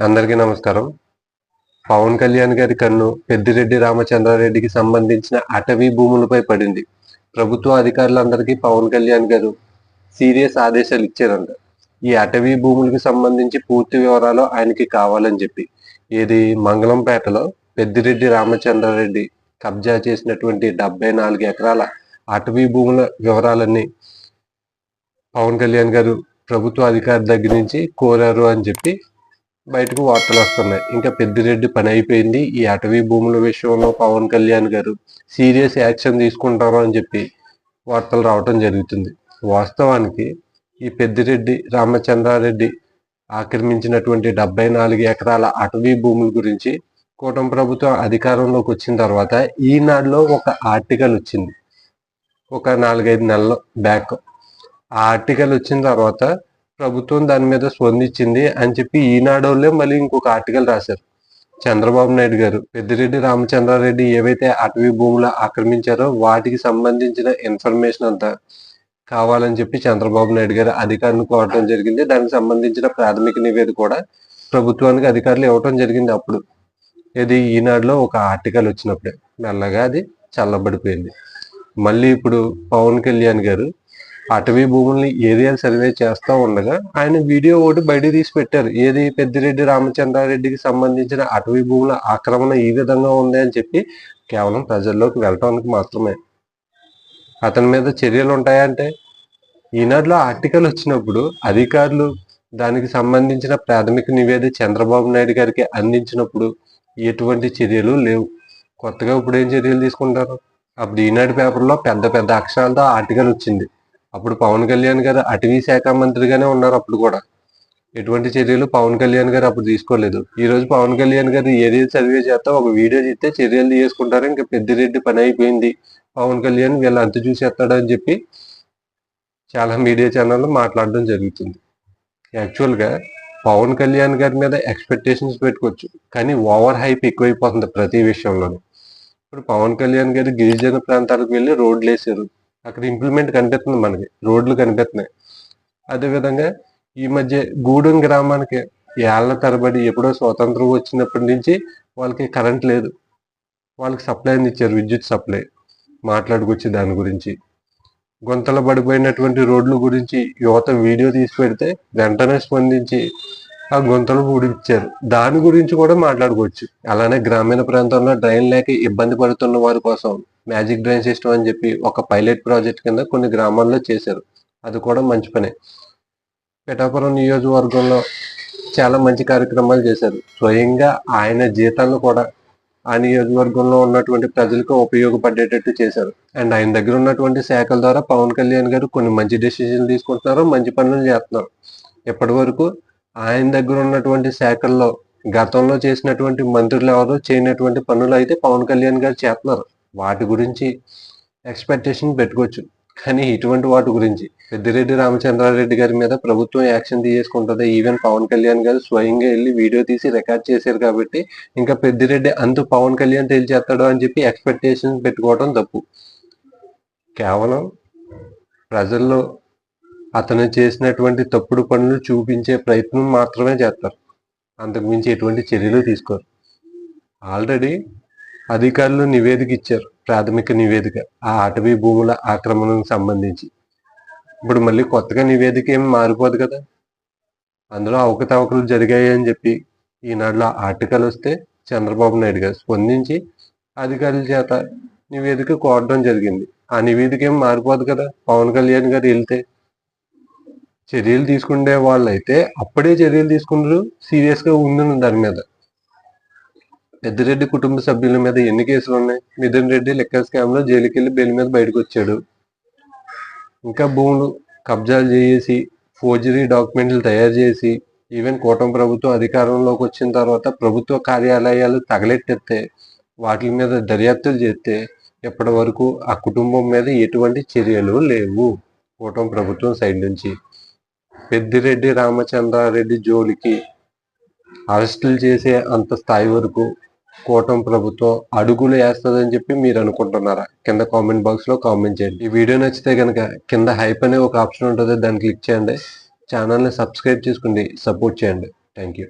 అందరికీ నమస్కారం. పవన్ కళ్యాణ్ గారి కన్ను పెద్దిరెడ్డి రామచంద్రారెడ్డికి సంబంధించిన అటవీ భూములపై పడింది. ప్రభుత్వ అధికారులందరికీ పవన్ కళ్యాణ్ గారు సీరియస్ ఆదేశాలు ఇచ్చారంట. ఈ అటవీ భూములకు సంబంధించి పూర్తి వివరాలు ఆయనకి కావాలని చెప్పి. ఇది మంగళంపేటలో పెద్దిరెడ్డి రామచంద్రారెడ్డి కబ్జా చేసినటువంటి డెబ్బై నాలుగు ఎకరాల అటవీ భూముల వివరాలన్నీ పవన్ కళ్యాణ్ గారు ప్రభుత్వ అధికారి దగ్గర నుంచి కోరారు అని చెప్పి బయటకు వార్తలు వస్తున్నాయి. ఇంకా పెద్దిరెడ్డి పని అయిపోయింది. ఈ అటవీ భూముల విషయంలో పవన్ కళ్యాణ్ గారు సీరియస్ యాక్షన్ తీసుకుంటారు అని చెప్పి వార్తలు రావటం జరుగుతుంది. వాస్తవానికి ఈ పెద్దిరెడ్డి రామచంద్రారెడ్డి ఆక్రమించినటువంటి డెబ్బై నాలుగు ఎకరాల అటవీ భూముల గురించి కూటమి ప్రభుత్వం అధికారంలోకి వచ్చిన తర్వాత ఈనాడులో ఒక ఆర్టికల్ వచ్చింది. ఒక నాలుగైదు నెలల బ్యాక్. ఆ ఆర్టికల్ వచ్చిన తర్వాత ప్రభుత్వం దాని మీద స్పందించింది అని చెప్పి ఈనాడోళ్ళే మళ్ళీ ఇంకొక ఆర్టికల్ రాశారు. చంద్రబాబు నాయుడు గారు పెద్దిరెడ్డి రామచంద్రారెడ్డి ఏవైతే అటవీ భూములు ఆక్రమించారో వాటికి సంబంధించిన ఇన్ఫర్మేషన్ అంతా కావాలని చెప్పి చంద్రబాబు నాయుడు గారు అధికారులను కోరడం జరిగింది. దానికి సంబంధించిన ప్రాథమిక నివేదిక కూడా ప్రభుత్వానికి అధికారులు ఇవ్వటం జరిగింది అప్పుడు. ఇది ఈనాడులో ఒక ఆర్టికల్ వచ్చినప్పుడే. మెల్లగా అది చల్లబడిపోయింది. మళ్ళీ ఇప్పుడు పవన్ కళ్యాణ్ గారు అటవీ భూముల్ని ఏరియల్ సర్వే చేస్తూ ఉండగా ఆయన వీడియో ఒకటి బయట తీసి పెట్టారు. ఏది పెద్దిరెడ్డి రామచంద్రారెడ్డికి సంబంధించిన అటవీ భూముల ఆక్రమణ ఈ విధంగా ఉంది అని చెప్పి కేవలం ప్రజల్లోకి వెళ్ళటానికి మాత్రమే. అతని మీద చర్యలు ఉంటాయంటే ఈనాడులో ఆర్టికల్ వచ్చినప్పుడు అధికారులు దానికి సంబంధించిన ప్రాథమిక నివేదిక చంద్రబాబు నాయుడు గారికి అందించినప్పుడు ఎటువంటి చర్యలు లేవు. కొత్తగా ఇప్పుడు ఏం చర్యలు తీసుకుంటారు? అప్పుడు ఈనాడు పేపర్లో పెద్ద పెద్ద అక్షరాలతో ఆర్టికల్ వచ్చింది. అప్పుడు పవన్ కళ్యాణ్ గారు అటవీ శాఖ మంత్రిగానే ఉన్నారు అప్పుడు కూడా. ఎటువంటి చర్యలు పవన్ కళ్యాణ్ గారు అప్పుడు తీసుకోలేదు. ఈ రోజు పవన్ కళ్యాణ్ గారు ఏదైతే సర్వే చేస్తా ఒక వీడియో చేస్తే చర్యలు తీసుకుంటారు ఇంకా పెద్దిరెడ్డి పని అయిపోయింది. పవన్ కళ్యాణ్ వీళ్ళు అంత చూసేస్తాడు అని చెప్పి చాలా మీడియా ఛానళ్ళు మాట్లాడడం జరుగుతుంది. యాక్చువల్గా పవన్ కళ్యాణ్ గారి మీద ఎక్స్పెక్టేషన్స్ పెట్టుకోవచ్చు కానీ ఓవర్ హైప్ ఎక్కువైపోతుంది ప్రతి విషయంలోనూ. ఇప్పుడు పవన్ కళ్యాణ్ గారు గిరిజన ప్రాంతాలకు వెళ్ళి రోడ్లు వేసారు అక్కడ ఇంప్లిమెంట్ కనిపిస్తుంది మనకి రోడ్లు కనిపిస్తున్నాయి. అదేవిధంగా ఈ మధ్య గూడెం గ్రామానికి ఏళ్ళ తరబడి ఎప్పుడో స్వాతంత్రం వచ్చినప్పటి నుంచి వాళ్ళకి కరెంట్ లేదు. వాళ్ళకి సప్లై ఇచ్చారు విద్యుత్ సప్లై మాట్లాడుకొచ్చి దాని గురించి. గుంతలు పడిపోయినటువంటి రోడ్ల గురించి యువత వీడియో తీసి పెడితే వెంటనే స్పందించి ఆ గుంతలు పూడిచ్చారు దాని గురించి కూడా మాట్లాడుకోవచ్చు. అలానే గ్రామీణ ప్రాంతంలో డ్రైన్ లేక ఇబ్బంది పడుతున్న వారి కోసం మ్యాజిక్ డ్రైన్ సిస్టమ్ అని చెప్పి ఒక పైలట్ ప్రాజెక్ట్ కింద కొన్ని గ్రామాల్లో చేశారు. అది కూడా మంచి పనే. పిఠాపురం నియోజకవర్గంలో చాలా మంచి కార్యక్రమాలు చేశారు. స్వయంగా ఆయన జీతాలను కూడా ఆ నియోజకవర్గంలో ఉన్నటువంటి ప్రజలకు ఉపయోగపడేటట్టు చేశారు. అండ్ ఆయన దగ్గర ఉన్నటువంటి శాఖల ద్వారా పవన్ కళ్యాణ్ గారు కొన్ని మంచి డెసిషన్లు తీసుకుంటున్నారు మంచి పనులు చేస్తున్నారు. ఇప్పటి వరకు ఆయన దగ్గర ఉన్నటువంటి శాఖల్లో గతంలో చేసినటువంటి మంత్రులు ఎవరు చేయనటువంటి పనులు అయితే పవన్ కళ్యాణ్ గారు చేస్తున్నారు. వాటి గురించి ఎక్స్పెక్టేషన్ పెట్టుకోవచ్చు. కానీ ఇటువంటి వాటి గురించి పెద్దిరెడ్డి రామచంద్రారెడ్డి గారి మీద ప్రభుత్వం యాక్షన్ తీసుకుంటుంది ఈవెన్ పవన్ కళ్యాణ్ గారు స్వయంగా వెళ్ళి వీడియో తీసి రికార్డ్ చేశారు కాబట్టి ఇంకా పెద్దిరెడ్డి అంతు పవన్ కళ్యాణ్ తేల్చేస్తాడు అని చెప్పి ఎక్స్పెక్టేషన్ పెట్టుకోవడం తప్పు. కేవలం ప్రజల్లో అతను చేసినటువంటి తప్పుడు పనులు చూపించే ప్రయత్నం మాత్రమే చేస్తారు. అంతకుమించి ఎటువంటి చర్యలు తీసుకోరు. ఆల్రెడీ అధికారులు నివేదిక ఇచ్చారు ప్రాథమిక నివేదిక. ఆ అటవీ భూముల ఆక్రమణకు సంబంధించి. ఇప్పుడు మళ్ళీ కొత్తగా నివేదిక ఏమి మారిపోదు కదా. అందులో అవకతవకలు జరిగాయి అని చెప్పి ఈనాడులో ఆర్టికల్ వస్తే చంద్రబాబు నాయుడు గారు స్పందించి అధికారుల చేత నివేదిక కోరడం జరిగింది. ఆ నివేదిక ఏం మారిపోదు కదా. పవన్ కళ్యాణ్ గారు వెళ్తే చర్యలు తీసుకునే వాళ్ళైతే అప్పుడే చర్యలు తీసుకుంటారు సీరియస్గా ఉందని దాని మీద. పెద్దిరెడ్డి కుటుంబ సభ్యుల మీద ఎన్ని కేసులు ఉన్నాయి? మిథున్ రెడ్డి లెక్క స్కామ్లో జైలుకి వెళ్ళి బెయిల్ మీద బయటకు వచ్చాడు ఇంకా భూములు కబ్జాలు చేసి ఫోర్జరీ డాక్యుమెంట్లు తయారు చేసి ఈవెన్ కూటమి ప్రభుత్వం అధికారంలోకి వచ్చిన తర్వాత ప్రభుత్వ కార్యాలయాలు తగలెట్టేస్తే వాటి మీద దర్యాప్తులు చేస్తే ఇప్పటి వరకు ఆ కుటుంబం మీద ఎటువంటి చర్యలు లేవు కూటమి ప్రభుత్వం సైడ్ నుంచి. పెద్దిరెడ్డి రామచంద్రారెడ్డి జోలికి అరెస్టులు చేసే అంత స్థాయి వరకు కూటమి ప్రభుత్వం అడుగులు వేస్తుందని చెప్పి మీరు అనుకుంటున్నారా? కింద కామెంట్ బాక్స్లో కామెంట్ చేయండి. ఈ వీడియో నచ్చితే కనుక కింద హైప్ అనే ఒక ఆప్షన్ ఉంటుంది దాన్ని క్లిక్ చేయండి. ఛానల్ని సబ్స్క్రైబ్ చేసుకోండి సపోర్ట్ చేయండి. Thank you